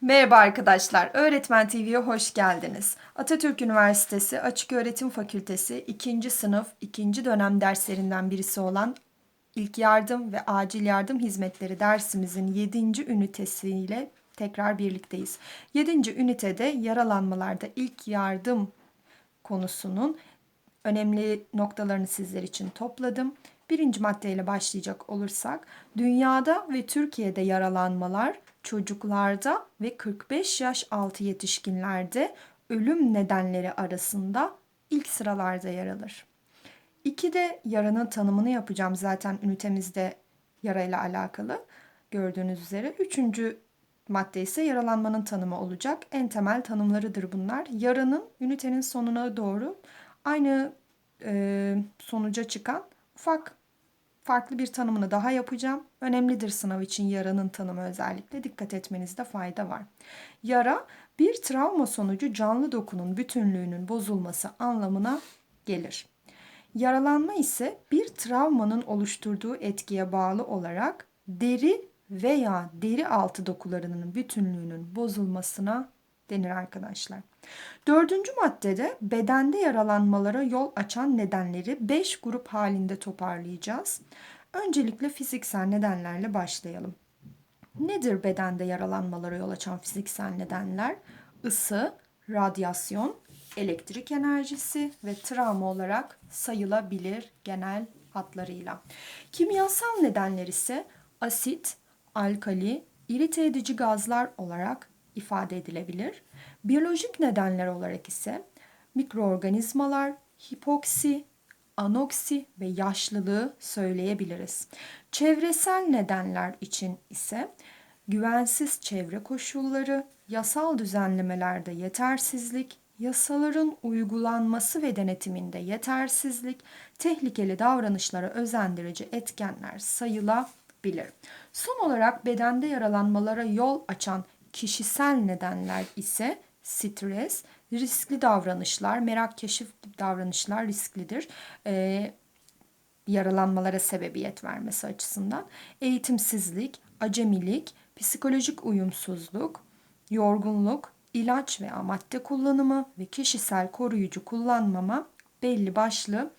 Merhaba arkadaşlar, Öğretmen TV'ye hoş geldiniz. Atatürk Üniversitesi Açık Öğretim Fakültesi 2. sınıf 2. dönem derslerinden birisi olan İlk Yardım ve Acil Yardım Hizmetleri dersimizin 7. ünitesiyle tekrar birlikteyiz. 7. ünitede yaralanmalarda ilk yardım konusunun önemli noktalarını sizler için topladım. Birinci maddeyle başlayacak olursak, dünyada ve Türkiye'de yaralanmalar çocuklarda ve 45 yaş altı yetişkinlerde ölüm nedenleri arasında ilk sıralarda yer alır. İki de yaranın tanımını yapacağım zaten ünitemizde yarayla alakalı gördüğünüz üzere. Üçüncü madde ise yaralanmanın tanımı olacak. En temel tanımlarıdır bunlar. Yaranın ünitenin sonuna doğru aynı e, sonuca çıkan ufak farklı bir tanımını daha yapacağım. Önemlidir sınav için yaranın tanımı özellikle. Dikkat etmenizde fayda var. Yara bir travma sonucu canlı dokunun bütünlüğünün bozulması anlamına gelir. Yaralanma ise bir travmanın oluşturduğu etkiye bağlı olarak deri veya deri altı dokularının bütünlüğünün bozulmasına denir arkadaşlar. Dördüncü maddede bedende yaralanmalara yol açan nedenleri 5 grup halinde toparlayacağız. Öncelikle fiziksel nedenlerle başlayalım. Nedir bedende yaralanmalara yol açan fiziksel nedenler? Isı, radyasyon, elektrik enerjisi ve travma olarak sayılabilir genel hatlarıyla. Kimyasal nedenler ise asit, alkali, irite edici gazlar olarak ifade edilebilir. Biyolojik nedenler olarak ise mikroorganizmalar, hipoksi, anoksi ve yaşlılığı söyleyebiliriz. Çevresel nedenler için ise güvensiz çevre koşulları, yasal düzenlemelerde yetersizlik, yasaların uygulanması ve denetiminde yetersizlik, tehlikeli davranışlara özendirici etkenler sayılabilir. Son olarak bedende yaralanmalara yol açan kişisel nedenler ise stres, riskli davranışlar, merak keşif davranışlar risklidir. Ee, yaralanmalara sebebiyet vermesi açısından. Eğitimsizlik, acemilik, psikolojik uyumsuzluk, yorgunluk, ilaç veya madde kullanımı ve kişisel koruyucu kullanmama belli başlı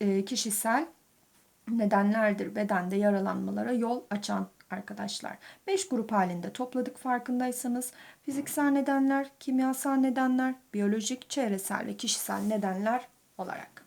e, kişisel nedenlerdir bedende yaralanmalara yol açan arkadaşlar. 5 grup halinde topladık farkındaysanız. Fiziksel nedenler, kimyasal nedenler, biyolojik, çevresel ve kişisel nedenler olarak.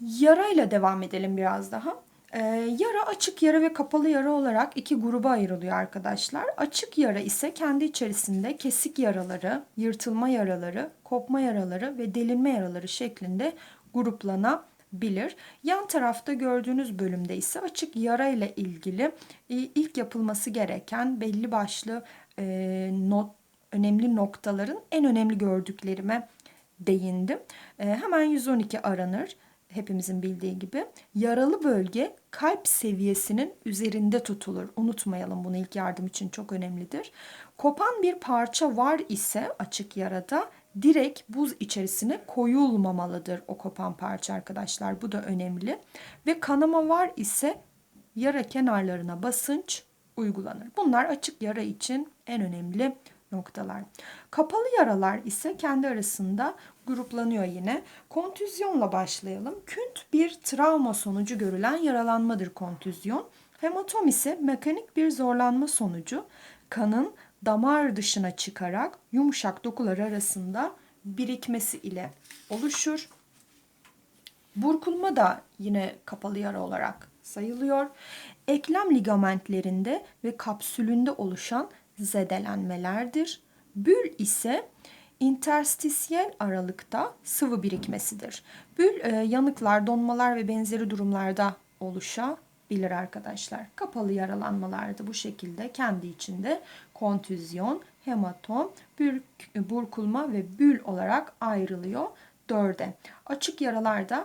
Yarayla devam edelim biraz daha. Ee, yara açık yara ve kapalı yara olarak iki gruba ayrılıyor arkadaşlar. Açık yara ise kendi içerisinde kesik yaraları, yırtılma yaraları, kopma yaraları ve delinme yaraları şeklinde gruplanabilir bilir. Yan tarafta gördüğünüz bölümde ise açık yara ile ilgili e, ilk yapılması gereken belli başlı e, not, önemli noktaların en önemli gördüklerime değindim. E, hemen 112 aranır hepimizin bildiği gibi. Yaralı bölge kalp seviyesinin üzerinde tutulur. Unutmayalım bunu ilk yardım için çok önemlidir. Kopan bir parça var ise açık yarada direkt buz içerisine koyulmamalıdır o kopan parça arkadaşlar. Bu da önemli. Ve kanama var ise yara kenarlarına basınç uygulanır. Bunlar açık yara için en önemli noktalar. Kapalı yaralar ise kendi arasında gruplanıyor yine. Kontüzyonla başlayalım. Künt bir travma sonucu görülen yaralanmadır kontüzyon. Hematom ise mekanik bir zorlanma sonucu kanın damar dışına çıkarak yumuşak dokular arasında birikmesi ile oluşur. Burkulma da yine kapalı yara olarak sayılıyor. Eklem ligamentlerinde ve kapsülünde oluşan zedelenmelerdir. Bül ise interstisyel aralıkta sıvı birikmesidir. Bül e, yanıklar, donmalar ve benzeri durumlarda oluşabilir bilir arkadaşlar. Kapalı yaralanmalarda bu şekilde kendi içinde kontüzyon, hematom, burkulma ve bül olarak ayrılıyor dörde. Açık yaralar da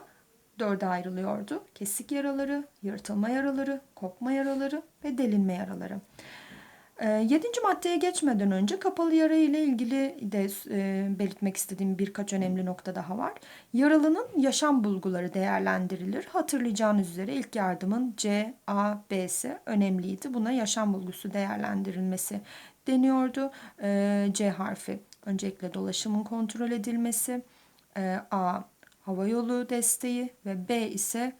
dörde ayrılıyordu. Kesik yaraları, yırtılma yaraları, kopma yaraları ve delinme yaraları. E, yedinci maddeye geçmeden önce kapalı yara ile ilgili de e, belirtmek istediğim birkaç önemli nokta daha var. Yaralının yaşam bulguları değerlendirilir. Hatırlayacağınız üzere ilk yardımın C, A, B'si önemliydi. Buna yaşam bulgusu değerlendirilmesi deniyordu. E, C harfi öncelikle dolaşımın kontrol edilmesi, e, A hava yolu desteği ve B ise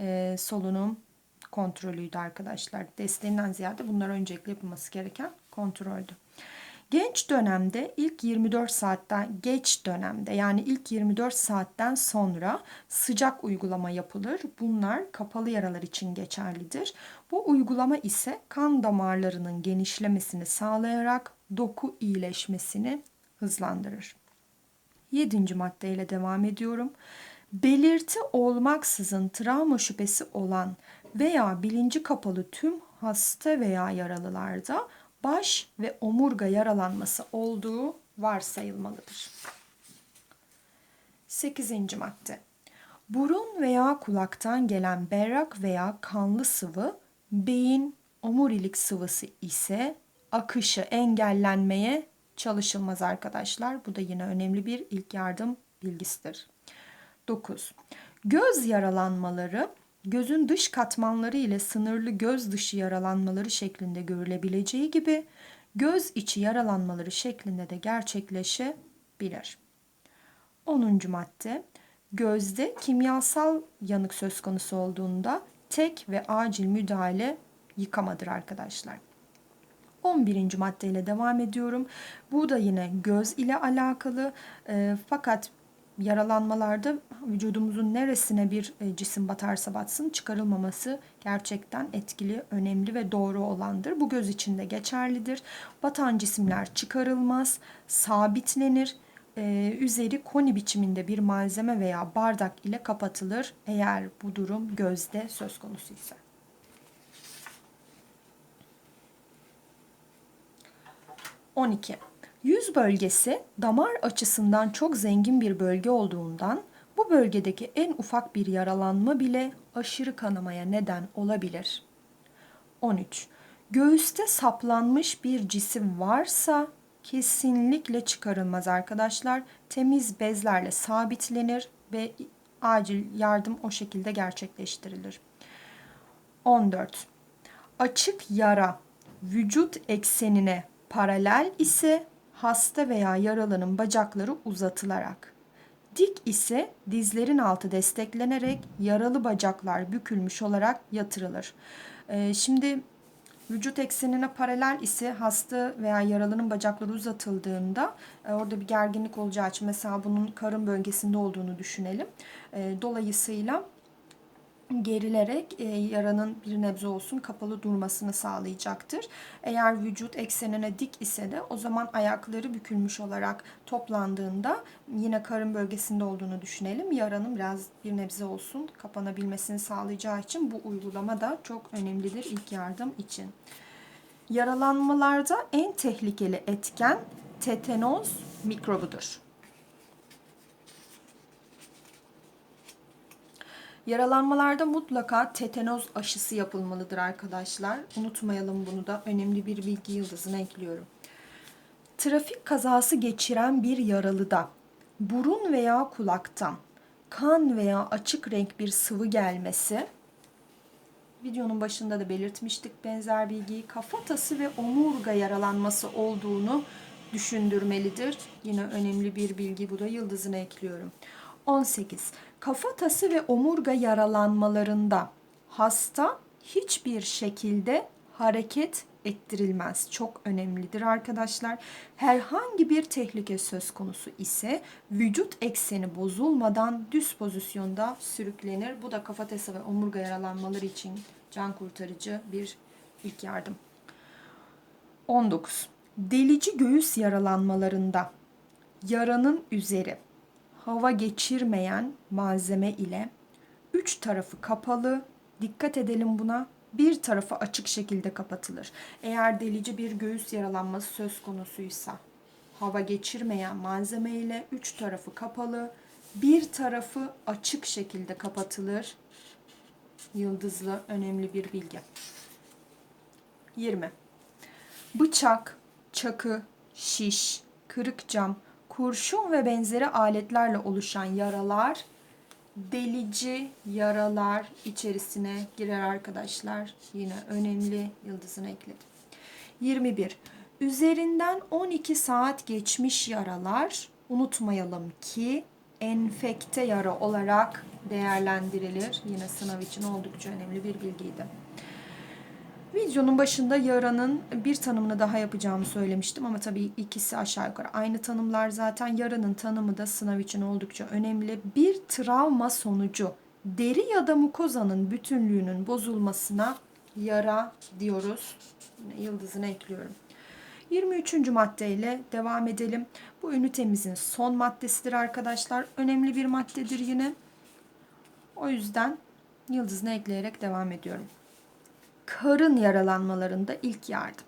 e, solunum kontrolüydü arkadaşlar. Desteğinden ziyade bunlar öncelikle yapılması gereken kontroldü. Genç dönemde ilk 24 saatten geç dönemde yani ilk 24 saatten sonra sıcak uygulama yapılır. Bunlar kapalı yaralar için geçerlidir. Bu uygulama ise kan damarlarının genişlemesini sağlayarak doku iyileşmesini hızlandırır. Yedinci maddeyle devam ediyorum. Belirti olmaksızın travma şüphesi olan veya bilinci kapalı tüm hasta veya yaralılarda baş ve omurga yaralanması olduğu varsayılmalıdır. 8. madde. Burun veya kulaktan gelen berrak veya kanlı sıvı, beyin omurilik sıvısı ise akışı engellenmeye çalışılmaz arkadaşlar. Bu da yine önemli bir ilk yardım bilgisidir. 9. Göz yaralanmaları gözün dış katmanları ile sınırlı göz dışı yaralanmaları şeklinde görülebileceği gibi göz içi yaralanmaları şeklinde de gerçekleşebilir. 10. madde gözde kimyasal yanık söz konusu olduğunda tek ve acil müdahale yıkamadır arkadaşlar. 11. maddeyle devam ediyorum. Bu da yine göz ile alakalı e, fakat yaralanmalarda vücudumuzun neresine bir e, cisim batarsa batsın çıkarılmaması gerçekten etkili, önemli ve doğru olandır. Bu göz içinde geçerlidir. Batan cisimler çıkarılmaz, sabitlenir. Ee, üzeri koni biçiminde bir malzeme veya bardak ile kapatılır eğer bu durum gözde söz konusu ise. 12. Yüz bölgesi damar açısından çok zengin bir bölge olduğundan bu bölgedeki en ufak bir yaralanma bile aşırı kanamaya neden olabilir. 13. Göğüste saplanmış bir cisim varsa kesinlikle çıkarılmaz arkadaşlar. Temiz bezlerle sabitlenir ve acil yardım o şekilde gerçekleştirilir. 14. Açık yara vücut eksenine paralel ise hasta veya yaralının bacakları uzatılarak. Dik ise dizlerin altı desteklenerek yaralı bacaklar bükülmüş olarak yatırılır. Ee, şimdi vücut eksenine paralel ise hasta veya yaralının bacakları uzatıldığında e, orada bir gerginlik olacağı için mesela bunun karın bölgesinde olduğunu düşünelim. E, dolayısıyla gerilerek e, yaranın bir nebze olsun kapalı durmasını sağlayacaktır. Eğer vücut eksenine dik ise de o zaman ayakları bükülmüş olarak toplandığında yine karın bölgesinde olduğunu düşünelim. Yaranın biraz bir nebze olsun kapanabilmesini sağlayacağı için bu uygulama da çok önemlidir ilk yardım için. Yaralanmalarda en tehlikeli etken tetanoz mikrobudur. Yaralanmalarda mutlaka tetanoz aşısı yapılmalıdır arkadaşlar. Unutmayalım bunu da önemli bir bilgi yıldızına ekliyorum. Trafik kazası geçiren bir yaralıda burun veya kulaktan kan veya açık renk bir sıvı gelmesi videonun başında da belirtmiştik benzer bilgiyi kafatası ve omurga yaralanması olduğunu düşündürmelidir. Yine önemli bir bilgi bu da yıldızına ekliyorum. 18. Kafatası ve omurga yaralanmalarında hasta hiçbir şekilde hareket ettirilmez. Çok önemlidir arkadaşlar. Herhangi bir tehlike söz konusu ise vücut ekseni bozulmadan düz pozisyonda sürüklenir. Bu da kafatası ve omurga yaralanmaları için can kurtarıcı bir ilk yardım. 19. Delici göğüs yaralanmalarında yaranın üzeri hava geçirmeyen malzeme ile üç tarafı kapalı, dikkat edelim buna, bir tarafı açık şekilde kapatılır. Eğer delici bir göğüs yaralanması söz konusuysa hava geçirmeyen malzeme ile üç tarafı kapalı, bir tarafı açık şekilde kapatılır. Yıldızlı önemli bir bilgi. 20. bıçak, çakı, şiş, kırık cam, kurşun ve benzeri aletlerle oluşan yaralar delici yaralar içerisine girer arkadaşlar. Yine önemli yıldızını ekledim. 21. Üzerinden 12 saat geçmiş yaralar unutmayalım ki enfekte yara olarak değerlendirilir. Yine sınav için oldukça önemli bir bilgiydi. Videonun başında yaranın bir tanımını daha yapacağımı söylemiştim ama tabii ikisi aşağı yukarı aynı tanımlar zaten. Yaranın tanımı da sınav için oldukça önemli. Bir travma sonucu deri ya da mukozanın bütünlüğünün bozulmasına yara diyoruz. Yıldızını ekliyorum. 23. maddeyle devam edelim. Bu ünitemizin son maddesidir arkadaşlar. Önemli bir maddedir yine. O yüzden yıldızını ekleyerek devam ediyorum karın yaralanmalarında ilk yardım.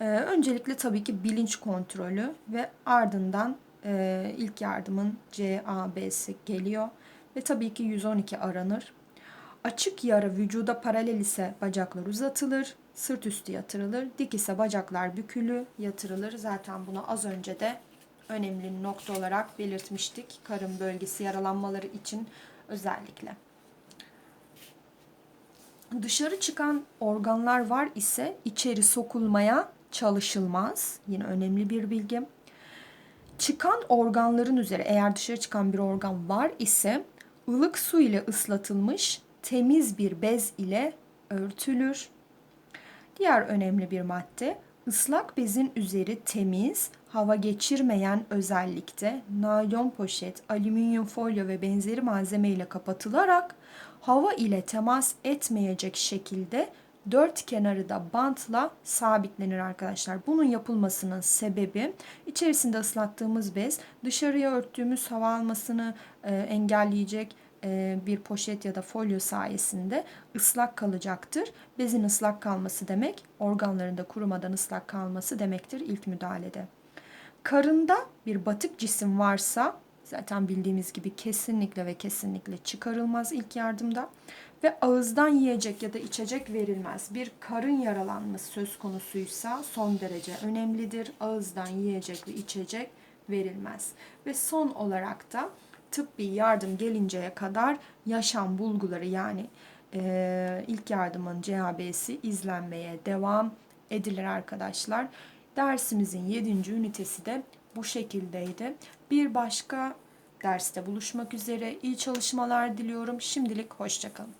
Ee, öncelikle tabii ki bilinç kontrolü ve ardından e, ilk yardımın C, A, B'si geliyor. Ve tabii ki 112 aranır. Açık yara vücuda paralel ise bacaklar uzatılır, sırt üstü yatırılır. Dik ise bacaklar bükülü yatırılır. Zaten bunu az önce de önemli nokta olarak belirtmiştik. Karın bölgesi yaralanmaları için özellikle. Dışarı çıkan organlar var ise içeri sokulmaya çalışılmaz. Yine önemli bir bilgi. Çıkan organların üzeri eğer dışarı çıkan bir organ var ise ılık su ile ıslatılmış temiz bir bez ile örtülür. Diğer önemli bir madde ıslak bezin üzeri temiz, hava geçirmeyen özellikte naylon poşet, alüminyum folyo ve benzeri malzeme ile kapatılarak hava ile temas etmeyecek şekilde dört kenarı da bantla sabitlenir arkadaşlar. Bunun yapılmasının sebebi içerisinde ıslattığımız bez dışarıya örttüğümüz hava almasını e, engelleyecek e, bir poşet ya da folyo sayesinde ıslak kalacaktır. Bezin ıslak kalması demek organlarında kurumadan ıslak kalması demektir ilk müdahalede. Karında bir batık cisim varsa Zaten bildiğimiz gibi kesinlikle ve kesinlikle çıkarılmaz ilk yardımda ve ağızdan yiyecek ya da içecek verilmez. Bir karın yaralanması söz konusuysa son derece önemlidir. Ağızdan yiyecek ve içecek verilmez. Ve son olarak da tıbbi yardım gelinceye kadar yaşam bulguları yani e, ilk yardımın CAB'si izlenmeye devam edilir arkadaşlar. Dersimizin 7. ünitesi de bu şekildeydi. Bir başka derste buluşmak üzere. İyi çalışmalar diliyorum. Şimdilik hoşçakalın.